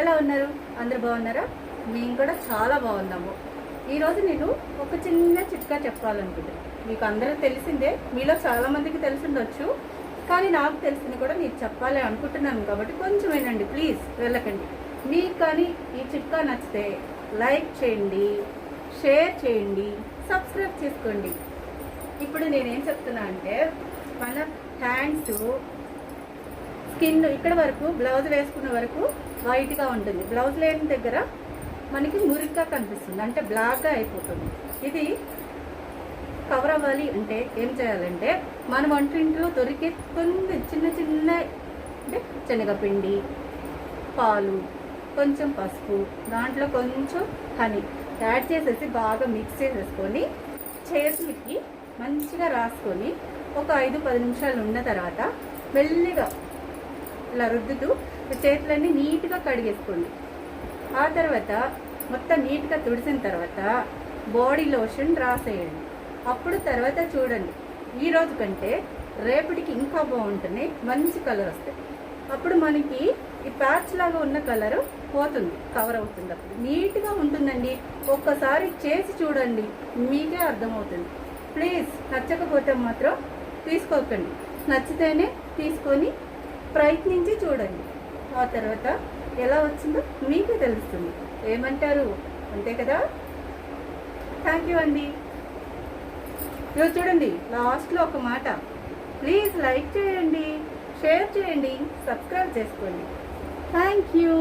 ఎలా ఉన్నారు? అందరు బాగున్నారా? మేము కూడా చాలా బాగున్నాము. ఈరోజు నేను ఒక చిన్న చిట్కా చెప్పాలనుకుంటున్నాను మీకు అందరూ తెలిసిందే మీలో చాలామందికి తెలిసి తెలిసిండొచ్చు. కానీ నాకు తెలిసింది కూడా మీకు చెప్పాలి అనుకుంటున్నాను కాబట్టి కొంచెం వినండి ప్లీజ్ వెళ్ళకండి. మీకు కానీ ఈ చిట్కా నచ్చితే లైక్ చేయండి షేర్ చేయండి సబ్స్క్రైబ్ చేసుకోండి. ఇప్పుడు నేనేం చెప్తున్నా అంటే మన హ్యాండ్స్ స్కిన్ ఇక్కడ వరకు బ్లౌజ్ వేసుకున్న వరకు వైట్గా ఉంటుంది. బ్లౌజ్ లేని దగ్గర మనకి మురిగ్గా కనిపిస్తుంది. అంటే బ్లాక్గా అయిపోతుంది. ఇది కవర్ అవ్వాలి అంటే ఏం చేయాలంటే మన వంటింట్లో దొరికే కొన్ని చిన్న చిన్న అంటే శనగపిండి పాలు కొంచెం పసుపు దాంట్లో కొంచెం హనీ యాడ్ చేసేసి బాగా మిక్స్ చేసేసుకొని చేతులకి మంచిగా రాసుకొని ఒక ఐదు పది నిమిషాలు ఉన్న తర్వాత మెల్లిగా ఇలా రుద్దుతూ చేతులన్నీ నీట్గా కడిగేసుకోండి. ఆ తర్వాత మొత్తం నీట్గా తుడిసిన తర్వాత బాడీ లోషన్ రాసేయండి. అప్పుడు తర్వాత చూడండి. ఈ రోజు కంటే రేపటికి ఇంకా బాగుంటుంది మంచి కలర్ వస్తాయి అప్పుడు మనకి ఈ ప్యాచ్ లాగా ఉన్న కలర్ పోతుంది కవర్ అవుతుంది అప్పుడు. నీట్గా ఉంటుందండి. ఒక్కసారి చేసి చూడండి మీకే అర్థమవుతుంది. ప్లీజ్ నచ్చకపోతే మాత్రం తీసుకోకండి. నచ్చితేనే తీసుకొని ప్రయత్నించి చూడండి. ఆ తర్వాత ఎలా వచ్చిందో మీకే తెలుస్తుంది. ఏమంటారు? అంతే కదా? థ్యాంక్ యూ అండి. ఇదిగో చూడండి లాస్ట్లో ఒక మాట. ప్లీజ్ లైక్ చేయండి షేర్ చేయండి సబ్స్క్రైబ్ చేసుకోండి. Thank you